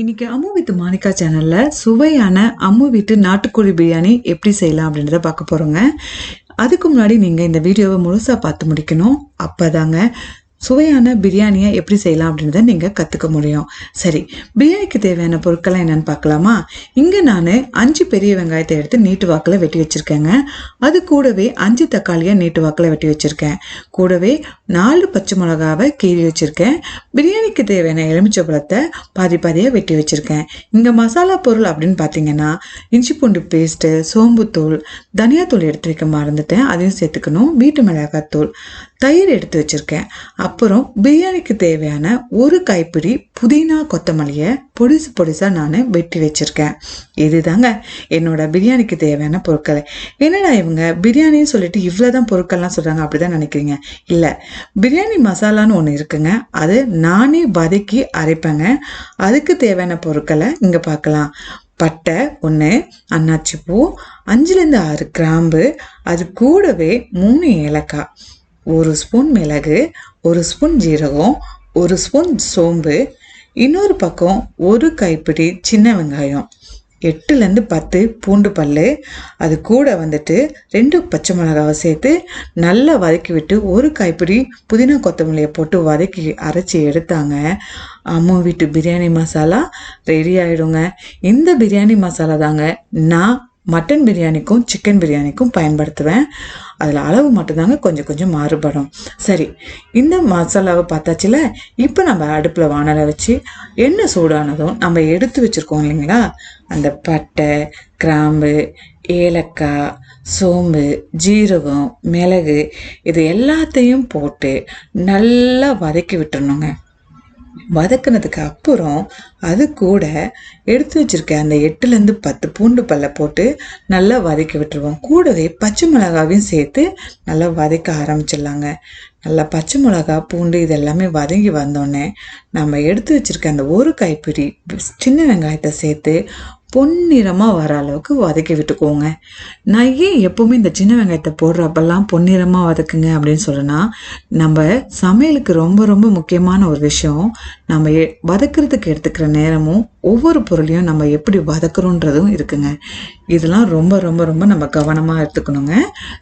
இன்னைக்கு அம்மு வித் மாணிக்கா சேனலில் சுவையான அம்மு வீட்டு நாட்டுக்கோழி பிரியாணி எப்படி செய்யலாம் அப்படின்றத பார்க்க போகிறோங்க அதுக்கு முன்னாடி நீங்கள் இந்த வீடியோவை முழுசாக பார்த்து முடிக்கணும். அப்போ தாங்க சுவையான பிரியாணியை எப்படி செய்யலாம் அப்படின்றத நீங்கள் கற்றுக்க முடியும். சரி பிரியாணிக்கு தேவையான பொருட்கள்லாம் என்னென்னு பார்க்கலாமா? இங்கே நான் அஞ்சு பெரிய வெங்காயத்தை எடுத்து நீட்டு வாக்கில் வெட்டி வச்சுருக்கேங்க. அது கூடவே அஞ்சு தக்காளியை நீட்டு வாக்கில் வெட்டி வச்சுருக்கேன். கூடவே நாலு பச்சை மிளகாவை கீறி வச்சுருக்கேன். பிரியாணிக்கு தேவையான எலுமிச்சை பழத்தை பாதி பாதியாக வெட்டி வச்சுருக்கேன். இங்கே மசாலா பொருள் அப்படின்னு பார்த்தீங்கன்னா இஞ்சி பூண்டு பேஸ்ட்டு சோம்புத்தூள் தனியாத்தூள் எடுத்து வைக்க மறந்துட்டேன். அதையும் சேர்த்துக்கணும். வீட்டு மிளகாத்தூள் தயிர் எடுத்து வச்சுருக்கேன். அப்புறம் பிரியாணிக்கு தேவையான ஒரு கைப்பிடி புதினா கொத்தமல்லியை பொடிசு பொடிசாக நான் வெட்டி வச்சுருக்கேன். இதுதாங்க என்னோட பிரியாணிக்கு தேவையான பொருட்கள். என்னடா இவங்க பிரியாணின்னு சொல்லிட்டு இவ்வளோ தான் பொருட்கள்லாம் சொல்கிறாங்க அப்படி தான் நினைக்கிறீங்க? இல்லை பிரியாணி மசாலான்னு ஒன்று இருக்குங்க. அது நானே வதக்கி அரைப்பேங்க. அதுக்கு தேவையான பொருட்களை இங்கே பார்க்கலாம் பட்டை ஒன்று அன்னாச்சி பூ அஞ்சுலேருந்து ஆறு கிராம்பு அது கூடவே மூணு ஏலக்காய். ஒரு ஸ்பூன் மிளகு ஒரு ஸ்பூன் ஜீரகம் ஒரு ஸ்பூன் சோம்பு இன்னொரு பக்கம் ஒரு கைப்பிடி சின்ன வெங்காயம் எட்டுலேருந்து பத்து பூண்டு பல் அது கூட வந்துட்டு ரெண்டு பச்சை மிளகாவை சேர்த்து நல்லா வதக்கி விட்டு ஒரு கைப்பிடி புதினா கொத்தமல்லியை போட்டு வதக்கி அரைச்சி எடுத்தாங்க. அம்மா வீட்டு பிரியாணி மசாலா ரெடி ஆகிடுங்க இந்த பிரியாணி மசாலா தாங்க நான் மட்டன் பிரியாணிக்கும் சிக்கன் பிரியாணிக்கும் பயன்படுத்துவேன். அதில் அளவு மட்டும்தாங்க கொஞ்சம் கொஞ்சம் மாறுபடும். சரி இந்த மசாலாவை பார்த்தாச்சுல இப்போ நம்ம அடுப்பில் வானலை வச்சு எண்ணெய் சூடானதும் நம்ம எடுத்து வச்சுருக்கோம் இல்லைங்களா? அந்த பட்டை கிராம்பு ஏலக்காய் சோம்பு ஜீரகம் மிளகு இது எல்லாத்தையும் போட்டு நல்லா வதக்கி விட்டுறணுங்க. வதக்குனதுக்கு அப்புறம் அது கூட எடுத்து வச்சிருக்க அந்த எட்டுலேருந்து பத்து பூண்டு பல்ல போட்டு நல்லா வதக்கி விட்டுருவோம். கூடவே பச்சை மிளகாவையும் சேர்த்து நல்லா வதக்க ஆரம்பிச்சிடலாங்க. நல்லா பச்சை மிளகா பூண்டு இதெல்லாமே வதங்கி வந்தோடனே நம்ம எடுத்து வச்சிருக்க அந்த ஒரு கைப்பிடி சின்ன வெங்காயத்தை சேர்த்து பொன்னிறமாக வர அளவுக்கு வதக்கி விட்டுக்கோங்க. நான் ஏன் எப்போவுமே இந்த சின்ன வெங்காயத்தை போடுறப்பெல்லாம் பொன்னிறமாக வதக்குங்க அப்படின்னு சொல்கிறேன்னா நம்ம சமையலுக்கு ரொம்ப ரொம்ப முக்கியமான ஒரு விஷயம். நம்ம வதக்குறதுக்கு எடுத்துக்கிற நேரமும் ஒவ்வொரு பொருளையும் நம்ம எப்படி வதக்குறோன்றதும் இருக்குங்க. இதெல்லாம் ரொம்ப ரொம்ப ரொம்ப நம்ம கவனமாக எடுத்துக்கணுங்க.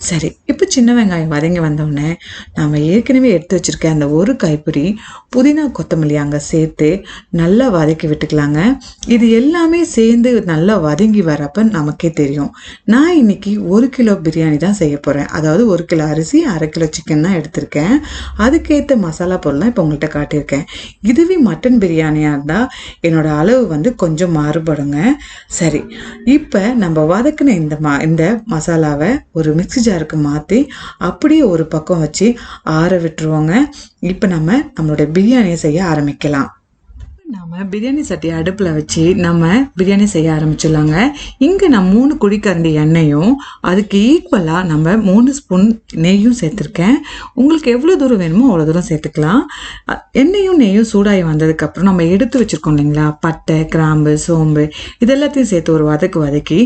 சரி இப்போ சின்ன வெங்காயம் வதங்கி வந்தோடனே நம்ம ஏற்கனவே எடுத்து வச்சுருக்க அந்த ஒரு கைப்பிடி புதினா கொத்தமல்லி அங்கே சேர்த்து நல்லா வதக்கி விட்டுக்கலாங்க. இது எல்லாமே சேர்ந்து நல்லா வதங்கி வரப்ப நமக்கே தெரியும். நான் இன்னைக்கு ஒரு கிலோ பிரியாணி தான் செய்ய போகிறேன் அதாவது ஒரு கிலோ அரிசி அரை கிலோ சிக்கன் தான் எடுத்திருக்கேன். அதுக்கேற்ற மசாலா பொருள்லாம் இப்போ உங்கள்கிட்ட காட்டியிருக்கேன். இதுவே மட்டன் பிரியாணியாக இருந்தால் என்னோடய அளவு வந்து கொஞ்சம் மாறுபடுங்க. சரி. இப்போ நம்ம வதக்குன இந்த மா இந்த மசாலாவை ஒரு மிக்ஸி ஜாருக்கு மாற்றி அப்படியே ஒரு பக்கம் வச்சு ஆற விட்டுருவோங்க. இப்போ நம்ம நம்மளோட பிரியாணியை செய்ய ஆரம்பிக்கலாம். நாம் பிரியாணி சட்டியை அடுப்பில் வச்சு நம்ம பிரியாணி செய்ய ஆரம்பிச்சிடலாங்க. இங்கே நான் மூணு குழிக்கரண்டி எண்ணெயும் அதுக்கு ஈக்குவலாக நம்ம மூணு ஸ்பூன் நெய்யும் சேர்த்துருக்கேன். உங்களுக்கு எவ்வளோ தூரம் வேணுமோ அவ்வளோ தூரம் சேர்த்துக்கலாம். எண்ணெயும் நெய்யும் சூடாகி வந்ததுக்கப்புறம் நம்ம எடுத்து வச்சுருக்கோம் இல்லைங்களா? பட்டை கிராம்பு சோம்பு இதெல்லாத்தையும் சேர்த்து ஒரு வதக்கு வதக்கி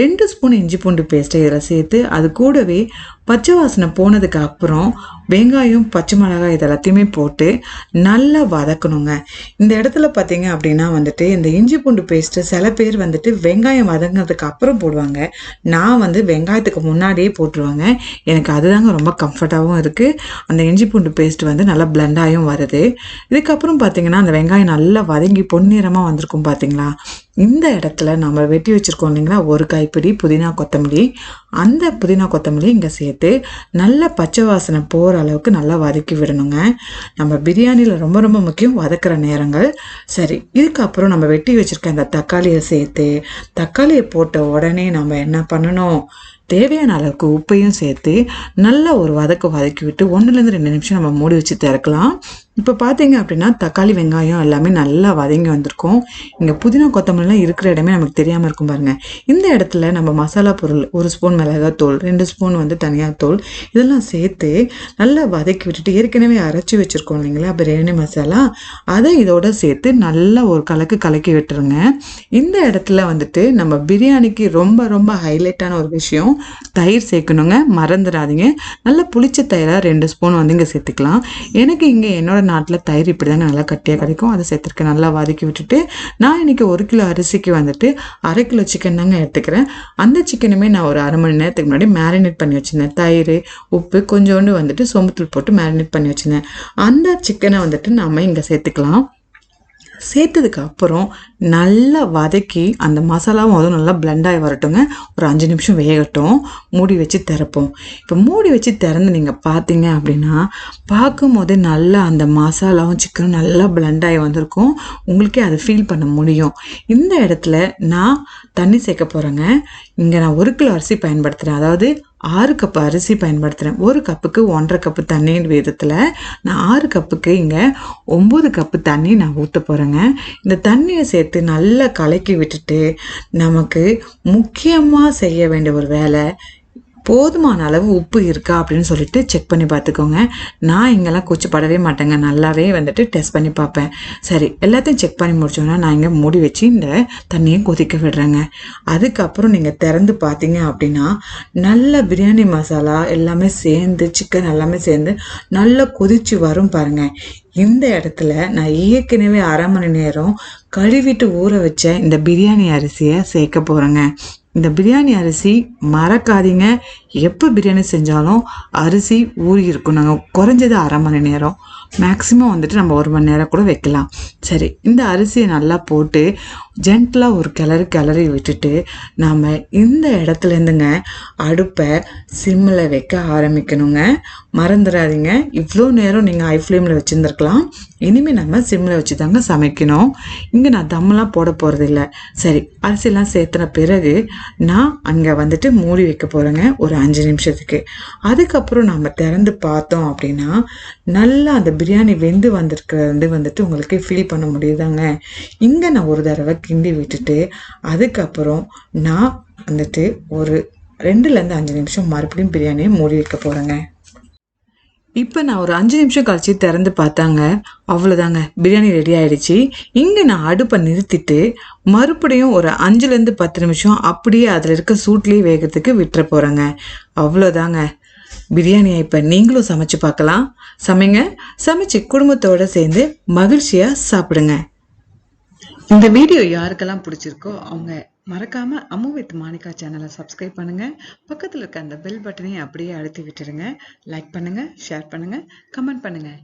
ரெண்டு ஸ்பூன் இஞ்சி பூண்டு பேஸ்ட்டை இதில் சேர்த்து அது கூடவே பச்சை வாசனை போனதுக்கு அப்புறம் வெங்காயம் பச்சை மிளகாய் இது எல்லாத்தையுமே போட்டு நல்லா வதக்கணுங்க. இந்த இடத்துல பார்த்தீங்க அப்படின்னா வந்துட்டு இந்த இஞ்சி பூண்டு பேஸ்ட்டு சில பேர் வந்துட்டு வெங்காயம் வதங்கினதுக்கு அப்புறம் போடுவாங்க. நான் வந்து வெங்காயத்துக்கு முன்னாடியே போட்டுருவாங்க. எனக்கு அதுதாங்க ரொம்ப கம்ஃபர்ட்டாகவும் இருக்குது அந்த இஞ்சி பூண்டு பேஸ்ட் வந்து நல்லா பிளெண்டாயும் வருது. இதுக்கப்புறம் பார்த்தீங்கன்னா அந்த வெங்காயம் நல்லா வதங்கி பொன்னிறமாக வந்திருக்கும் பார்த்தீங்களா இந்த இடத்துல நம்ம வெட்டி வச்சிருக்கோம் இல்லைங்களா? ஒரு கைப்பிடி புதினா கொத்தமல்லி. அந்த புதினா கொத்தமல்லி இங்கே சேர்த்து நல்லா பச்சை வாசனை போகிற அளவுக்கு நல்லா வதக்கி விடணுங்க. நம்ம பிரியாணியில் ரொம்ப ரொம்ப முக்கியம் வதக்குற நேரங்கள். சரி இதுக்கப்புறம் நம்ம வெட்டி வச்சிருக்க அந்த தக்காளியை சேர்த்து தக்காளியை போட்ட உடனே நம்ம என்ன பண்ணணும்? தேவையான அளவுக்கு உப்பையும் சேர்த்து நல்லா ஒரு வதக்கு வதக்கி விட்டு ஒன்றுலேருந்து ரெண்டு நிமிஷம் நம்ம மூடி வச்சு திறக்கலாம். இப்போ பார்த்தீங்க அப்படின்னா தக்காளி வெங்காயம் எல்லாமே நல்லா வதங்கி வந்திருக்கும். இங்கே புதினா கொத்தமல்லாம் இருக்கிற இடமே நமக்கு தெரியாமல் இருக்கும் பாருங்கள் இந்த இடத்துல நம்ம மசாலா பொருள் ஒரு ஸ்பூன் மிளகாத்தூள் ரெண்டு ஸ்பூன் வந்து தனியாத்தூள் இதெல்லாம் சேர்த்து நல்லா வதக்கி விட்டுட்டு ஏற்கனவே அரைச்சி வச்சுருக்கோம் இல்லைங்களா பிரியாணி மசாலா? அதை இதோட சேர்த்து நல்லா ஒரு கலக்கு கலக்கி விட்டுருங்க. இந்த இடத்துல வந்துட்டு நம்ம பிரியாணிக்கு ரொம்ப ரொம்ப ஹைலைட்டான ஒரு விஷயம் தயிர் சேர்க்கணுங்க. மறந்துடாதீங்க. நல்லா புளிச்ச தயிராக ரெண்டு ஸ்பூன் வந்து இங்கே சேர்த்துக்கலாம். எனக்கு இங்கே என்னோட நாட்டில் தயிர் இப்படி தாங்க நல்லா கட்டியாக கிடைக்கும். அதை சேர்த்துருக்கேன் நல்லா வதக்கி விட்டுட்டு நான் இன்னைக்கு ஒரு கிலோ அரிசிக்கு வந்துட்டு அரை கிலோ சிக்கன் தாங்க எடுத்துக்கிறேன். அந்த சிக்கனுமே நான் ஒரு அரை மணி நேரத்துக்கு முன்னாடி மேரினேட் பண்ணி வச்சிருந்தேன். தயிர் உப்பு கொஞ்சோண்டு வந்துட்டு சொம்புத்தூள் போட்டு மேரினேட் பண்ணி வச்சிருந்தேன். அந்த சிக்கனை வந்துட்டு நாம் இங்கே சேர்த்துக்கலாம். சேர்த்ததுக்கு அப்புறம் நல்லா வதக்கி அந்த மசாலாவும் அதுவும் நல்லா பிளெண்ட் ஆகி வரட்டுங்க. ஒரு அஞ்சு நிமிஷம் வேகட்டும். மூடி வச்சு திறப்போம். இப்போ மூடி வச்சு திறந்து நீங்கள் பார்த்தீங்க அப்படின்னா பார்க்கும் போதே நல்லா அந்த மசாலாவும் சிக்கனும் நல்லா பிளெண்ட் ஆகி வந்திருக்கும். உங்களுக்கே அதை ஃபீல் பண்ண முடியும். இந்த இடத்துல நான் தண்ணி சேர்க்க போகிறேங்க இங்கே நான் ஒரு கிலோ அரிசி பயன்படுத்துகிறேன் அதாவது ஆறு கப் அரிசி பயன்படுத்துகிறேன் ஒரு கப்புக்கு ஒன்றரை கப்பு தண்ணி விதத்தில் நான் ஆறு கப்புக்கு இங்கே ஒம்பது கப்பு தண்ணி நான் ஊற்ற போகிறேங்க இந்த தண்ணியை சேர்த்து நல்லா கலக்கி விட்டுட்டு நமக்கு முக்கியமாக செய்ய வேண்டிய ஒரு வேலை போதுமான அளவு உப்பு இருக்கா அப்படின்னு சொல்லிட்டு செக் பண்ணி பார்த்துக்கோங்க. நான் இங்கெல்லாம் கூச்சப்படவே மாட்டேங்க. நல்லாவே வந்துட்டு டெஸ்ட் பண்ணி பார்ப்பேன். சரி எல்லாத்தையும் செக் பண்ணி முடிச்சோன்னா நான் இங்கே மூடி வச்சு இந்த தண்ணியை கொதிக்க விடுறேங்க. அதுக்கப்புறம் நீங்கள் திறந்து பார்த்தீங்க அப்படின்னா நல்ல பிரியாணி மசாலா எல்லாமே சேர்ந்து சிக்கன் எல்லாமே சேர்ந்து நல்லா கொதிச்சு வரும் பாருங்கள் இந்த இடத்துல நான் ஏற்கனவே அரை மணி நேரம் கழுவிட்டு ஊற வச்ச இந்த பிரியாணி அரிசியை சேர்க்க போகிறேங்க இந்த பிரியாணி அரிசி மறக்காதீங்க. எப்போ பிரியாணி செஞ்சாலும் அரிசி ஊறி இருக்கும் நாங்கள் குறைஞ்சது அரை மணி நேரம். மேக்ஸிமம் வந்துட்டு நம்ம ஒரு மணி நேரம் கூட வைக்கலாம். சரி இந்த அரிசியை நல்லா போட்டு ஜென்டலாக ஒரு கிளறு கிளறி விட்டுட்டு நாம் இந்த இடத்துலேருந்துங்க அடுப்பை சிம்மில் வைக்க ஆரம்பிக்கணுங்க. மறந்துடாதீங்க. இவ்வளோ நேரம் நீங்கள் ஐ ஃப்ளேமில் வச்சுருந்துருக்கலாம். இனிமேல் நம்ம சிம்மில் வச்சு தாங்க சமைக்கணும். இங்கே நான் தம்மெல்லாம் போட போகிறதில்ல சரி அரிசிலாம் சேர்த்துன பிறகு நான் அங்கே வந்துட்டு மூடி வைக்க போகிறேங்க ஒரு அஞ்சு நிமிஷத்துக்கு. அதுக்கப்புறம் நம்ம திறந்து பார்த்தோம் அப்படின்னா நல்லா அந்த பிரியாணி வெந்து வந்திருக்கிறது வந்துட்டு உங்களுக்கு ஃபீல் பண்ண முடியுதாங்க. இங்கே நான் ஒரு தடவை கிண்டி விட்டுட்டு அதுக்கப்புறம் நான் வந்துட்டு ஒரு ரெண்டுலேருந்து அஞ்சு நிமிஷம் மறுபடியும் பிரியாணியை மூடி வைக்க போகிறேங்க இப்போ நான் ஒரு அஞ்சு நிமிஷம் கழிச்சு திறந்து பார்த்தாங்க. அவ்வளோதாங்க பிரியாணி ரெடி ஆகிடுச்சி இங்கே நான் அடுப்பை நிறுத்திட்டு மறுபடியும் ஒரு அஞ்சுலேருந்து பத்து நிமிஷம் அப்படியே அதில் இருக்க சூட்லேயே வேகிறதுக்கு விட்டுற போகிறேங்க அவ்வளோதாங்க பிரியாணியை இப்போ நீங்களும் சமைச்சு பார்க்கலாம். சமைங்க. சமைச்சு குடும்பத்தோடு சேர்ந்து மகிழ்ச்சியாக சாப்பிடுங்க. இந்த வீடியோ யாருக்கெல்லாம் பிடிச்சிருக்கோ அவங்க மறக்காமல் அம்மு வித் மாணிக்கா சேனலை சப்ஸ்கிரைப் பண்ணுங்க. பக்கத்தில் இருக்க அந்த பெல் பட்டனையும் அப்படியே அழுத்தி விட்டுருங்க. லைக் பண்ணுங்கள் ஷேர் பண்ணுங்கள் கமெண்ட் பண்ணுங்கள்